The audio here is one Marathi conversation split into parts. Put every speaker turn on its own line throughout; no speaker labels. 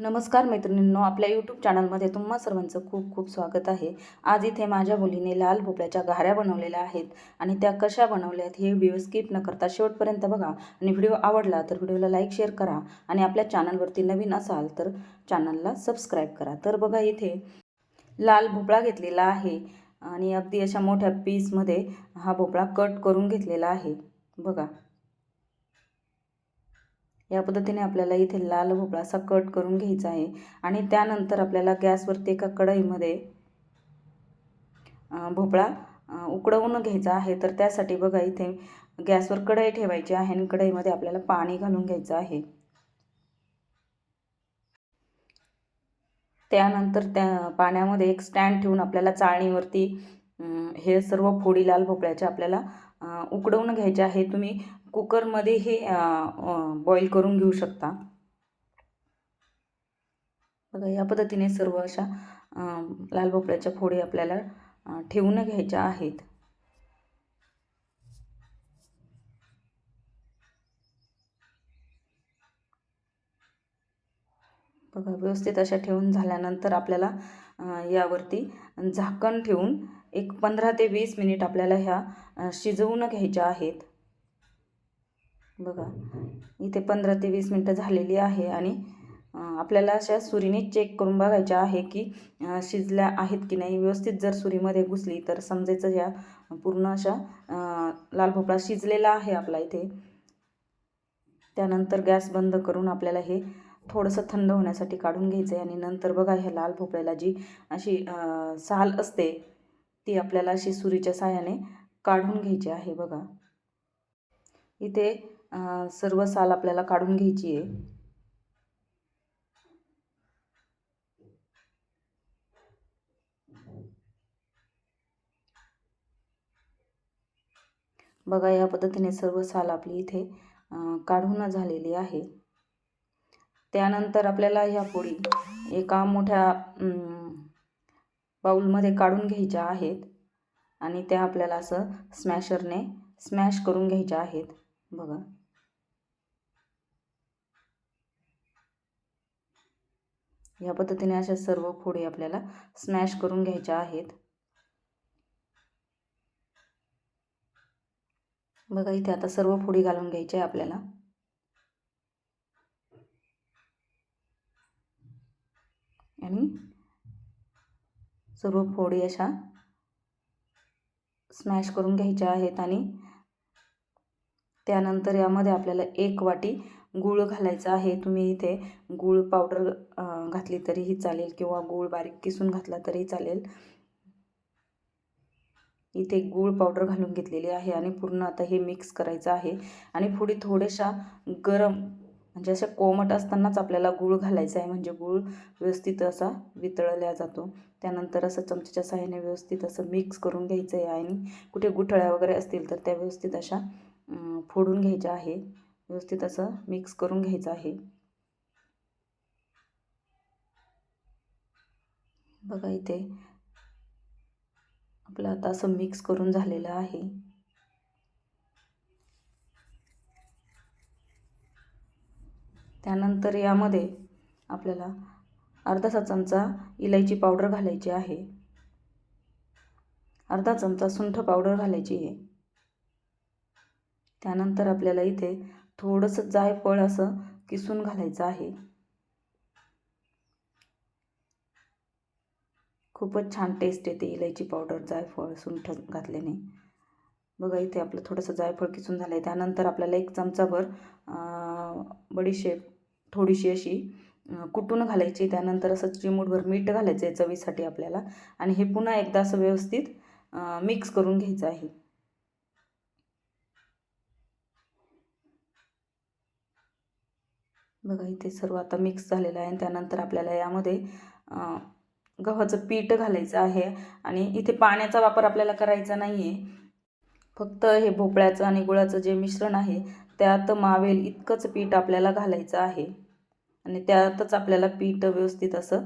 नमस्कार मैत्रिणींनो आपल्या यूट्यूब चॅनलमध्ये तुम्हा सर्वांचं खूप खूप स्वागत आहे. आज इथे माझ्या मुलीने लाल भोपळ्याच्या घाऱ्या बनवलेल्या आहेत आणि त्या कशा बनवल्यात हे व्हिडिओ स्किप न करता शेवटपर्यंत बघा. आणि व्हिडिओ आवडला तर व्हिडिओला लाईक शेअर करा आणि आपल्या चॅनलवरती नवीन असाल तर चॅनलला सबस्क्राईब करा. तर बघा इथे लाल भोपळा घेतलेला आहे आणि अगदी अशा मोठ्या पीसमध्ये हा भोपळा कट करून घेतलेला आहे. बघा. या पद्धतीने आपल्याला इथे लाल भोपळा असा कट करून घ्यायचा आहे. आणि त्यानंतर आपल्याला गॅसवरती एका कढईमध्ये भोपळा उकडवून घ्यायचा आहे. तर त्यासाठी बघा इथे गॅसवर कढई ठेवायची आहे आणि कढईमध्ये आपल्याला पाणी घालून घ्यायचं आहे. त्यानंतर त्या पाण्यामध्ये एक स्टँड ठेवून आपल्याला चाळणीवरती हे सर्व फोडी लाल भोपळ्याचे आपल्याला उकडवून घ्यायचे आहे. तुम्ही कुकरमध्ये हे बॉईल करून घेऊ शकता. बघा या पद्धतीने सर्व अशा लाल भोपळ्याच्या फोडी आपल्याला ठेवून घ्यायच्या आहेत. बघा व्यवस्थित अशा ठेवून झाल्यानंतर आपल्याला यावरती झाकण ठेवून एक पंधरा ते वीस मिनिट आपल्याला ह्या शिजवून घ्यायच्या आहेत. बघा. इथे पंधरा ते वीस मिनटं झालेली आहे आणि आपल्याला अशा सुरीने चेक करून बघायच्या आहे की शिजल्या आहेत की नाही. व्यवस्थित जर सुरीमध्ये घुसली तर समजायचं या पूर्ण अशा लाल भोपळा शिजलेला आहे आपला इथे. त्यानंतर गॅस बंद करून आपल्याला हे थोडंसं थंड होण्यासाठी काढून घ्यायचं आहे आणि नंतर बघा ह्या लाल भोपळ्याला जी अशी साल असते ती आपल्याला अशी सुरीच्या साह्याने काढून घ्यायची आहे बघा. इथे सर्व साल आपल्याला काढून घ्यायची आहे. बघा या पद्धतीने सर्व साल आपली इथे काढून झालेली आहे. त्यानंतर आपल्याला ह्या पोळी एका मोठ्या बाऊलमध्ये काढून घ्यायच्या आहेत आणि त्या आपल्याला असं स्मॅशरने स्मॅश करून घ्यायच्या आहेत. बघा. या पद्धतीने अशा सर्व फोडी आपल्याला स्मॅश करून घ्यायच्या आहेत. बघा इथे आता सर्व फोडी घालून घ्यायच्या आहे आपल्याला. आणि सर्व फोडी अशा स्मॅश करून घ्यायच्या आहेत आणि त्यानंतर यामध्ये आपल्याला एक वाटी गूळ घालायचा आहे तुम्ही इथे गूळ पावडर घातली तरीही चालेल किंवा गूळ बारीक किसून घातला तरीही चालेल. इथे गूळ पावडर घालून घेतलेली आहे आणि पूर्ण आता हे मिक्स करायचं आहे. आणि पुढे थोड्याशा गरम म्हणजे अशा कोमट असतानाच आपल्याला गूळ घालायचा आहे म्हणजे गूळ व्यवस्थित असा वितळल्या जातो. त्यानंतर असं चमच्याच्या सहाय्याने व्यवस्थित असं मिक्स करून घ्यायचं आहे आणि कुठे गुठळ्या वगैरे असतील तर त्या व्यवस्थित अशा फोडून घ्यायच्या आहे. व्यवस्थित असं मिक्स करून घ्यायचं आहे. बघा इथे आपलं आता असं मिक्स करून झालेलं आहे. त्यानंतर यामध्ये आपल्याला अर्धासा चमचा इलायची पावडर घालायची आहे. अर्धा चमचा सुंठ पावडर घालायची आहे. त्यानंतर आपल्याला इथे थोडंसं जायफळ असं किसून घालायचं आहे. खूपच छान टेस्ट येते इलायची पावडर जायफळ सुंठ घातल्याने. बघा इथे आपलं थोडंसं जायफळ किसून झालं आहे त्यानंतर आपल्याला एक चमचाभर बडीशेप थोडीशी अशी कुटून घालायची. त्यानंतर असं चिमूटभर मीठ घालायचं आहे चवीसाठी आपल्याला. आणि हे पुन्हा एकदा असं व्यवस्थित मिक्स करून घ्यायचं आहे. बघा इथे सर्व आता मिक्स झालेलं आहे आणि त्यानंतर आपल्याला यामध्ये गव्हाचं पीठ घालायचं आहे आणि इथे पाण्याचा वापर आपल्याला करायचा नाही आहे फक्त हे भोपळ्याचं आणि गुळाचं जे मिश्रण आहे त्यात मावेल इतकंच पीठ आपल्याला घालायचं आहे. आणि त्यातच आपल्याला पीठ व्यवस्थित असं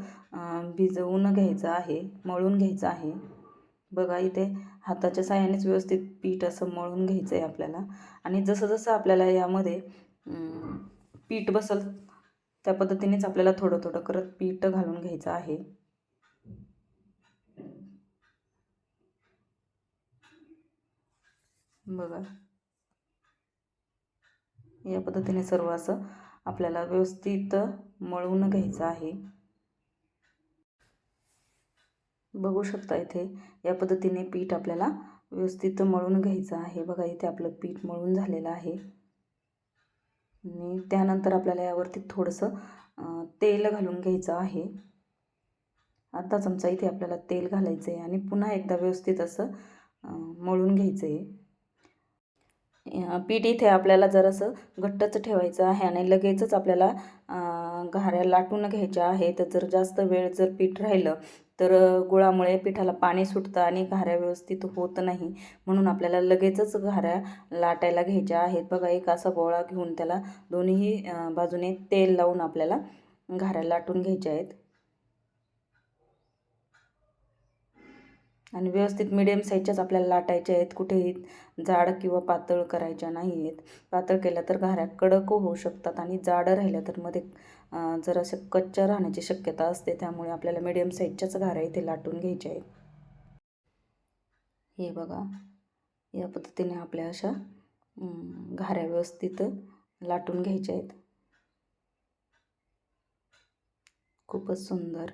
भिजवून घ्यायचं आहे मळून घ्यायचं आहे. बघा इथे हाताच्या साह्यानेच व्यवस्थित पीठ असं मळून घ्यायचं आहे आपल्याला. आणि जसं जसं आपल्याला यामध्ये पीठ बसल त्या पद्धतीनेच आपल्याला थोडं थोडं करत पीठ घालून घ्यायचं आहे. बघा. या पद्धतीने सर्व असं आपल्याला व्यवस्थित मळून घ्यायचं आहे. बघू शकता इथे या पद्धतीने पीठ आपल्याला व्यवस्थित मळून घ्यायचं आहे. बघा इथे आपलं पीठ मळून झालेलं आहे. आणि त्यानंतर आपल्याला यावरती थोडंसं तेल घालून घ्यायचं आहे. अर्धा चमचा इथे आपल्याला तेल घालायचं आहे आणि पुन्हा एकदा व्यवस्थित असं मळून घ्यायचं आहे पीठ इथे आपल्याला जरासं घट्टच ठेवायचं आहे आणि लगेचच आपल्याला घाऱ्या लाटून घ्यायच्या आहे तर जर जास्त वेळ जर पीठ राहिलं तर गुळामुळे पिठाला पाणी सुटतं आणि घाऱ्या व्यवस्थित होत नाही. म्हणून आपल्याला लगेचच घाऱ्या लाटायला घ्यायच्या आहेत. बघा एक असा गोळा घेऊन त्याला दोन्ही बाजूने तेल लावून आपल्याला घाऱ्या लाटून घ्यायच्या आहेत. आणि व्यवस्थित मिडियम साईजच्याच आपल्याला लाटायच्या आहेत. कुठेही जाड किंवा पातळ करायच्या नाही आहेत पातळ केल्या तर घाऱ्या कडक होऊ शकतात आणि जाड राहिल्या तर मध्ये जराशा कच्च्या राहण्याची शक्यता असते त्यामुळे आपल्याला मिडियम साईजच्याच घाऱ्या इथे लाटून घ्यायच्या आहेत. हे बघा या पद्धतीने आपल्या अशा घाऱ्या व्यवस्थित लाटून घ्यायच्या आहेत. खूपच सुंदर.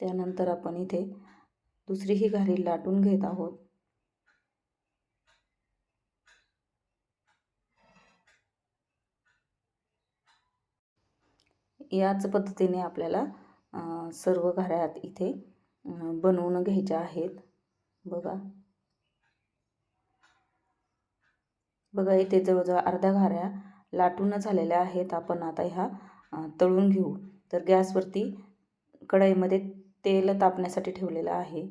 त्यानंतर आपण इथे दुसरी ही घारी लाटून घेत आहोत. याच पद्धतीने आपल्याला सर्व घाऱ्यात इथे बनवून घ्यायच्या आहेत. बघा. बघा इथे जवळजवळ अर्धा घाऱ्या लाटून झालेल्या आहेत. आपण आता ह्या तळून घेऊ. तर गॅसवरती कढईमध्ये तेल तापण्यासाठी ठेवलेलं आहे.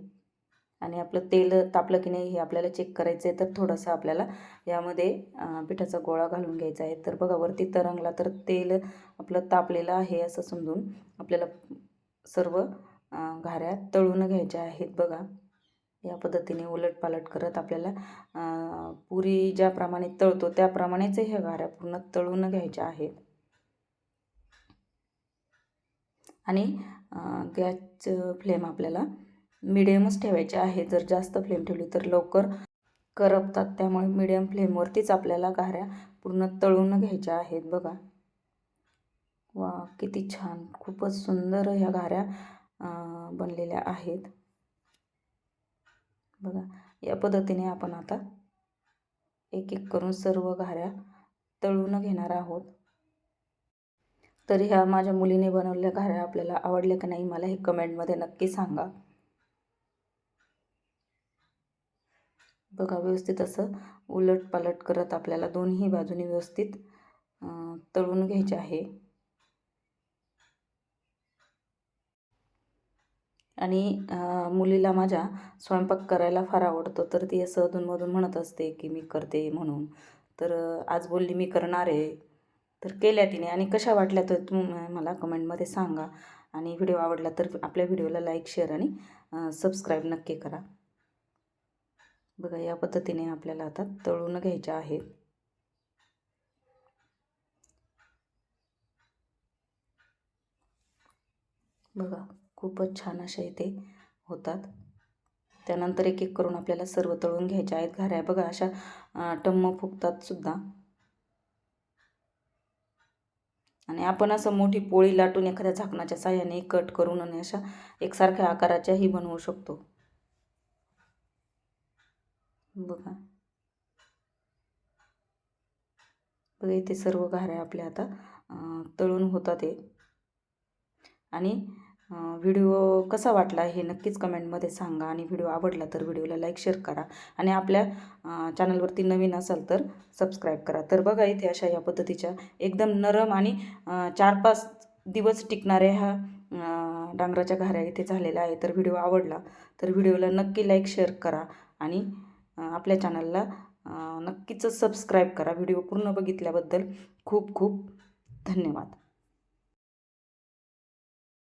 आणि आपलं तेल तापलं की नाही हे आपल्याला चेक करायचं आहे तर थोडंसं आपल्याला यामध्ये पिठाचा गोळा घालून घ्यायचा आहे. तर बघा वरती तरंगला तर तेल आपलं तापलेलं आहे असं समजून आपल्याला सर्व घाऱ्या तळून घ्यायच्या आहेत बघा. या पद्धतीने उलटपालट करत आपल्याला पुरी ज्याप्रमाणे तळतो त्याप्रमाणेच ह्या घाऱ्या पूर्ण तळून घ्यायच्या आहेत. आणि गॅसचं फ्लेम आपल्याला मिडियमच ठेवायचे आहे. जर जास्त फ्लेम ठेवली तर लवकर करपतात. त्यामुळे मिडियम फ्लेमवरतीच आपल्याला घाऱ्या पूर्ण तळून घ्यायच्या आहेत. बघा. वा किती छान. खूपच सुंदर ह्या घाऱ्या बनलेल्या आहेत. बघा. या पद्धतीने आपण आता एक एक करून सर्व घाऱ्या तळून घेणार आहोत. तर ह्या माझ्या मुलीने बनवलेल्या घाऱ्या आपल्याला आवडल्या का नाही मला हे कमेंटमध्ये नक्की सांगा. बघा व्यवस्थित असं उलट पालट करत आपल्याला दोन्ही बाजूनी व्यवस्थित तळून घ्यायचे आहे. आणि मुलीला माझ्या स्वयंपाक करायला फार आवडतो तर ती असं अधूनमधून म्हणत असते की मी करते म्हणून. तर आज बोलली मी करणार आहे. तर केल्या तिने आणि कशा वाटल्या तर तुम मला कमेंटमध्ये सांगा. आणि व्हिडिओ आवडला तर आपल्या व्हिडिओला लाईक शेअर आणि सबस्क्राईब नक्की करा. बघा या पद्धतीने आपल्याला आता तळून घ्यायच्या आहेत बघा खूपच छान अशा इथे होतात. त्यानंतर एक एक करून आपल्याला सर्व तळून घ्यायच्या आहेत. घाऱ्या बघा अशा टम्म फुगतात सुद्धा. आणि आपण असं मोठी पोळी लाटून एखाद्या झाकणाच्या साह्याने कट करून आणि अशा एकसारख्या आकाराच्याही बनवू शकतो. बघा. बघा इथे सर्व घाऱ्या आपल्या आता तळून होतात हे. आणि व्हिडिओ कसा वाटला हे नक्कीच कमेंटमध्ये सांगा. आणि व्हिडिओ आवडला तर व्हिडिओला लाईक शेअर करा. आणि आपल्या चॅनलवरती नवीन असाल तर सबस्क्राईब करा. तर बघा इथे अशा या पद्धतीच्या एकदम नरम आणि चार पाच दिवस टिकणाऱ्या ह्या डांगराच्या घाऱ्या इथे झालेल्या आहे तर व्हिडिओ आवडला तर व्हिडिओला नक्की लाईक शेअर करा. आणि आपल्या चॅनलला नक्कीच सबस्क्राईब करा. व्हिडिओ पूर्ण बघितल्याबद्दल खूप खूप धन्यवाद.